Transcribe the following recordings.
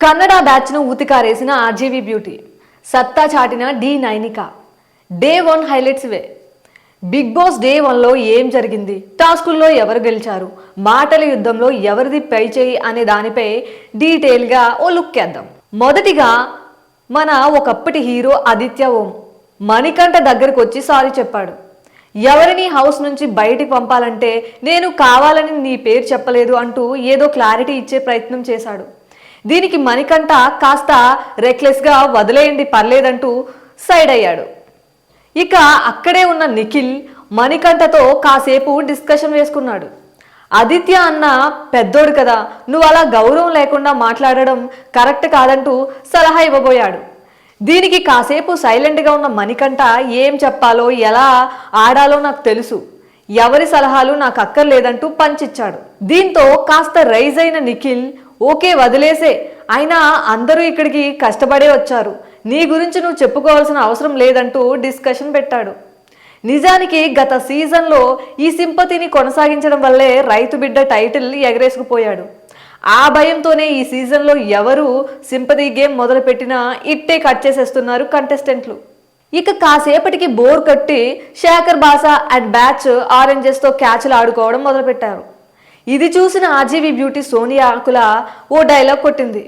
కన్నడ బ్యాచ్ను ఉతికారేసిన RGV beauty సత్తా చాటిన D Nainika. Day one highlights ఇవే బిగ్ బాస్ డే వన్లో ఏం జరిగింది? టాస్కుల్లో ఎవరు గెలిచారు? మాటల యుద్ధంలో ఎవరిది పై చేయి అనే దానిపై డీటెయిల్గా ఓ లుక్ వేద్దాం. మొదటిగా మన ఒకప్పటి హీరో ఆదిత్య ఓం మణికంఠ దగ్గరకు వచ్చి సారీ చెప్పాడు. ఎవరిని హౌస్ నుంచి బయటికి పంపాలంటే నేను కావాలని నీ పేరు చెప్పలేదు అంటూ ఏదో క్లారిటీ ఇచ్చే ప్రయత్నం చేశాడు. దీనికి మణికంఠ కాస్త రెక్లెస్గా వదిలేయండి పర్లేదంటూ సైడ్ అయ్యాడు. ఇక అక్కడే ఉన్న నిఖిల్ మణికంఠతో కాసేపు డిస్కషన్ వేసుకున్నాడు. ఆదిత్య అన్న పెద్దోడు కదా నువ్వు అలా గౌరవం లేకుండా మాట్లాడడం కరెక్ట్ కాదంటూ సలహా ఇవ్వబోయాడు. దీనికి కాసేపు సైలెంట్గా ఉన్న మణికంఠ ఏం చెప్పాలో ఎలా ఆడాలో నాకు తెలుసు. ఎవరి సలహాలు నాకు అక్కర్లేదంటూ పంచిచ్చాడు. దీంతో కాస్త రైజ్ అయిన నిఖిల్ ఓకే వదిలేసే. అయినా అందరూ ఇక్కడికి కష్టపడే వచ్చారు. నీ గురించి నువ్వు చెప్పుకోవాల్సిన అవసరం లేదంటూ డిస్కషన్ పెట్టాడు. నిజానికి గత సీజన్లో ఈ సింపతిని కొనసాగించడం వల్లే రైతు బిడ్డ టైటిల్ ఎగరేసుకుపోయాడు. ఆ భయంతోనే ఈ సీజన్లో ఎవరు సింపతి గేమ్ మొదలుపెట్టినా ఇట్టే కట్ చేసేస్తున్నారు కంటెస్టెంట్లు. ఇక కాసేపటికి బోర్ కట్టి శేఖర్ బాసా అండ్ బ్యాచ్ ఆరెంజెస్తో క్యాచ్లు ఆడుకోవడం మొదలుపెట్టారు. ఇది చూసిన ఆర్జీవీ బ్యూటీ సోనియా ఆకుల ఓ డైలాగ్ కొట్టింది.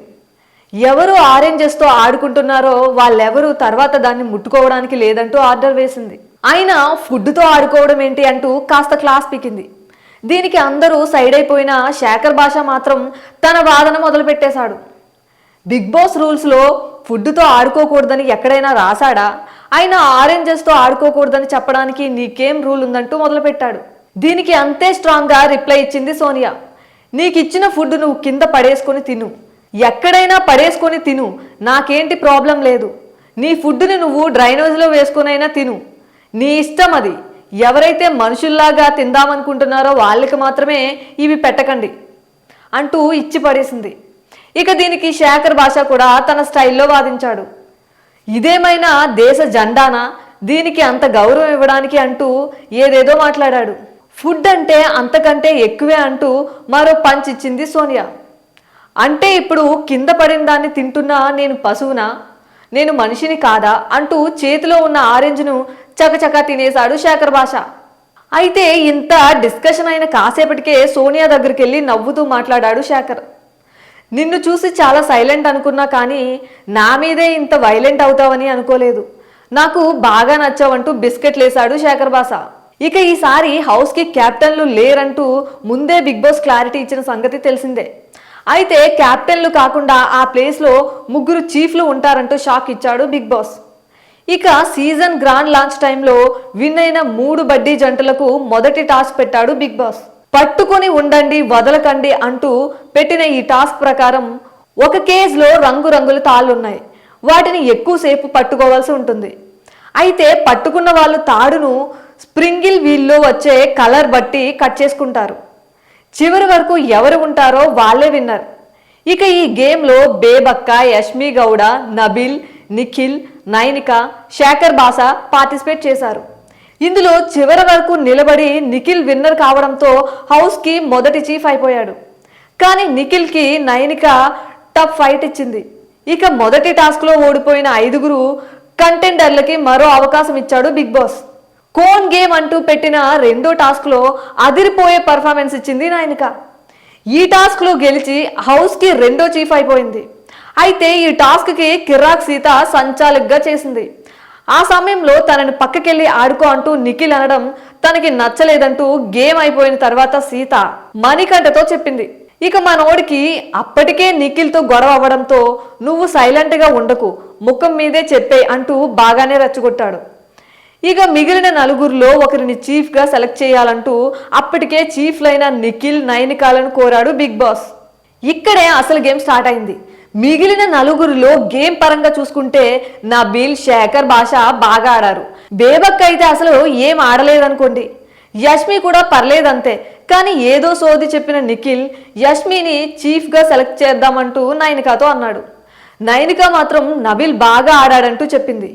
ఎవరు ఆరెంజెస్తో ఆడుకుంటున్నారో వాళ్ళెవరు తర్వాత దాన్ని ముట్టుకోవడానికి లేదంటూ ఆర్డర్ వేసింది. ఆయన ఫుడ్తో ఆడుకోవడం ఏంటి అంటూ కాస్త క్లాస్ పీకింది. దీనికి అందరూ సైడ్ అయిపోయిన శేఖర్ భాష మాత్రం తన వాదన మొదలుపెట్టేశాడు. బిగ్ బాస్ రూల్స్లో ఫుడ్తో ఆడుకోకూడదని ఎక్కడైనా రాశాడా? ఆయన ఆరెంజెస్తో ఆడుకోకూడదని చెప్పడానికి నీకేం రూల్ ఉందంటూ మొదలుపెట్టాడు. దీనికి అంతే స్ట్రాంగ్గా రిప్లై ఇచ్చింది సోనియా. నీకు ఇచ్చిన ఫుడ్ నువ్వు కింద పడేసుకొని తిను. ఎక్కడైనా పడేసుకొని తిను. నాకేంటి ప్రాబ్లం లేదు. నీ ఫుడ్ని నువ్వు డ్రైనేజ్లో వేసుకొనైనా తిను. నీ ఇష్టం అది. ఎవరైతే మనుషుల్లాగా తిందామనుకుంటున్నారో వాళ్ళకి మాత్రమే ఇవి పెట్టకండి అంటూ ఇచ్చి పడేసింది. ఇక దీనికి శేఖర్ భాష కూడా తన స్టైల్లో వాదించాడు. ఇదేమైనా దేశ జెండానా? దీనికి అంత గౌరవం ఇవ్వడానికి అంటూ ఏదేదో మాట్లాడాడు. ఫుడ్ అంటే అంతకంటే ఎక్కువే అంటూ మరో పంచ్ ఇచ్చింది సోనియా. అంటే ఇప్పుడు కింద పడిన దాన్ని తింటున్నా నేను పశువునా? నేను మనిషిని కాదా? అంటూ చేతిలో ఉన్న ఆరెంజ్ను చకచకా తినేశాడు శేఖర్ భాష. అయితే ఇంత డిస్కషన్ అయిన కాసేపటికే సోనియా దగ్గరికి వెళ్ళి నవ్వుతూ మాట్లాడాడు శేఖర్. నిన్ను చూసి చాలా సైలెంట్ అనుకున్నా కానీ నా మీదే ఇంత వైలెంట్ అవుతావని అనుకోలేదు. నాకు బాగా నచ్చావంటూ బిస్కెట్ లేసాడు శేఖర్ బాసా ఇక ఈసారి హౌస్కి క్యాప్టెన్లు లేరంటూ ముందే బిగ్ బాస్ క్లారిటీ ఇచ్చిన సంగతి తెలిసిందే. అయితే క్యాప్టెన్లు కాకుండా ఆ ప్లేస్లో ముగ్గురు చీఫ్లు ఉంటారంటూ షాక్ ఇచ్చాడు బిగ్ బాస్. ఇక సీజన్ గ్రాండ్ లాంచ్ టైంలో విన్ అయిన మూడు బడ్డీ జంటలకు మొదటి టాస్క్ పెట్టాడు బిగ్ బాస్. పట్టుకొని ఉండండి వదలకండి అంటూ పెట్టిన ఈ టాస్క్ ప్రకారం ఒక కేజ్లో రంగురంగుల తాళ్ళున్నాయి వాటిని ఎక్కువసేపు పట్టుకోవాల్సి ఉంటుంది. అయితే పట్టుకున్న వాళ్ళు తాడును స్ప్రింగిల్ వీల్లో వచ్చే కలర్ బట్టి కట్ చేసుకుంటారు. చివరి వరకు ఎవరు ఉంటారో వాళ్ళే విన్నర్. ఇక ఈ గేమ్లో బేబక్క యష్మి గౌడ నబిల్ నిఖిల్ నైనిక శేఖర్ బాసా పార్టిసిపేట్ చేశారు. ఇందులో చివరి వరకు నిలబడి నిఖిల్ విన్నర్ కావడంతో హౌస్కి మొదటి చీఫ్ అయిపోయాడు. కానీ నిఖిల్కి నైనిక టఫ్ ఫైట్ ఇచ్చింది. ఇక మొదటి టాస్క్లో ఓడిపోయిన ఐదుగురు కంటెండర్లకి మరో అవకాశం ఇచ్చాడు బిగ్ బాస్. కోన్ గేమ్ అంటూ పెట్టిన రెండో టాస్క్లో అదిరిపోయే పర్ఫార్మెన్స్ ఇచ్చింది నాయనిక. ఈ టాస్క్లో గెలిచి హౌస్కి రెండో చీఫ్ అయిపోయింది. అయితే ఈ టాస్క్కి కిరాక్ సీత సంచాలకుగా చేసింది. ఆ సమయంలో తనని పక్కకెళ్ళి ఆడుకో అంటూ నిఖిల్ అనడం తనకి నచ్చలేదంటూ గేమ్ అయిపోయిన తర్వాత సీత మణికంఠతో చెప్పింది. ఇక మనోడికి అప్పటికే నిఖిల్తో గొడవ అవ్వడంతో నువ్వు సైలెంట్గా ఉండకు ముఖం మీదే చెప్పే అంటూ బాగానే రెచ్చగొట్టాడు. ఇక మిగిలిన నలుగురిలో ఒకరిని చీఫ్గా సెలెక్ట్ చేయాలంటూ అప్పటికే చీఫ్లైన నిఖిల్ నైనికాలను కోరాడు బిగ్ బాస్. ఇక్కడే అసలు గేమ్ స్టార్ట్ అయింది. మిగిలిన నలుగురిలో గేమ్ పరంగా చూసుకుంటే నబీల్ శేఖర్ భాష బాగా ఆడారు. బేబక్ అయితే అసలు ఏం ఆడలేదనుకోండి. యష్మి కూడా పర్లేదంతే. కానీ ఏదో సోది చెప్పిన నిఖిల్ యష్మిని చీఫ్గా సెలెక్ట్ చేద్దామంటూ నైనికాతో అన్నాడు. నైనిక మాత్రం నబీల్ బాగా ఆడాడంటూ చెప్పింది.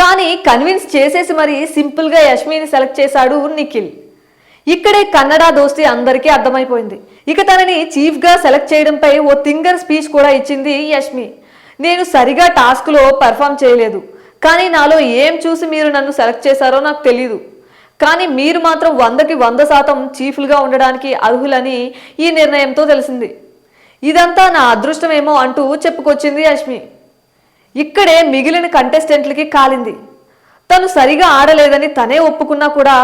కానీ కన్విన్స్ చేసేసి మరి సింపుల్గా యష్మిని సెలెక్ట్ చేశాడు నిఖిల్. ఇక్కడే కన్నడ దోస్తి అందరికీ అర్థమైపోయింది. ఇక తనని చీఫ్గా సెలెక్ట్ చేయడంపై ఓ థింగర్ స్పీచ్ కూడా ఇచ్చింది యష్మి. నేను సరిగా టాస్క్లో పర్ఫామ్ చేయలేదు. కానీ నాలో ఏం చూసి మీరు నన్ను సెలెక్ట్ చేశారో నాకు తెలీదు. కానీ మీరు మాత్రం వందకి వంద శాతం చీఫ్లుగా ఉండడానికి అర్హులని ఈ నిర్ణయంతో తెలిసింది. ఇదంతా నా అదృష్టమేమో అంటూ చెప్పుకొచ్చింది యష్మి. ఇక్కడే మిగిలిన కంటెస్టెంట్లకి కాలింది. తను సరిగా ఆడలేదని తనే ఒప్పుకున్నా కూడా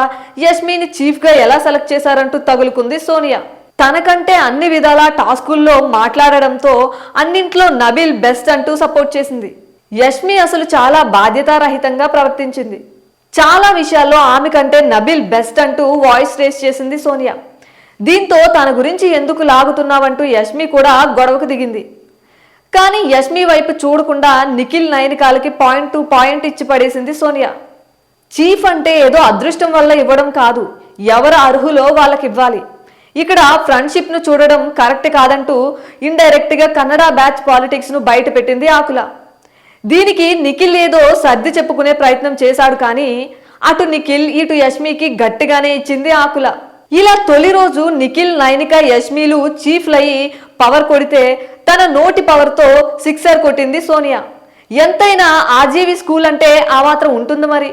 యష్మిని చీఫ్గా ఎలా సెలెక్ట్ చేశారంటూ తగులుకుంది సోనియా. తనకంటే అన్ని విధాల టాస్కుల్లో మాట్లాడడంతో అన్నింట్లో నబీల్ బెస్ట్ అంటూ సపోర్ట్ చేసింది. యష్మి అసలు చాలా బాధ్యతారహితంగా ప్రవర్తించింది. చాలా విషయాల్లో ఆమె కంటే నబీల్ బెస్ట్ అంటూ వాయిస్ రేస్ చేసింది సోనియా. దీంతో తన గురించి ఎందుకు లాగుతున్నావంటూ యష్మి కూడా గొడవకు దిగింది. కానీ యష్మి వైపు చూడకుండా నిఖిల్ నయనికాలకి పాయింట్ టు పాయింట్ ఇచ్చి పడేసింది సోనియా. చీఫ్ అంటే ఏదో అదృష్టం వల్ల ఇవ్వడం కాదు ఎవరు అర్హులో వాళ్ళకి ఇవ్వాలి. ఇక్కడ ఫ్రెండ్షిప్ను చూడడం కరెక్ట్ కాదంటూ ఇండైరెక్ట్గా కన్నడ బ్యాచ్ పాలిటిక్స్ను బయట పెట్టింది ఆకుల. దీనికి నిఖిల్ ఏదో సర్ది చెప్పుకునే ప్రయత్నం చేశాడు కానీ అటు నిఖిల్ ఇటు యష్మికి గట్టిగానే ఇచ్చింది ఆకుల. ఇలా తొలి రోజు నిఖిల్ నైనిక యష్మిలు చీఫ్లయి పవర్ కొడితే తన నోటి పవర్తో సిక్సర్ కొట్టింది సోనియా. ఎంతైనా ఆర్జీవి స్కూల్ అంటే ఆ మాత్రం ఉంటుంది మరి.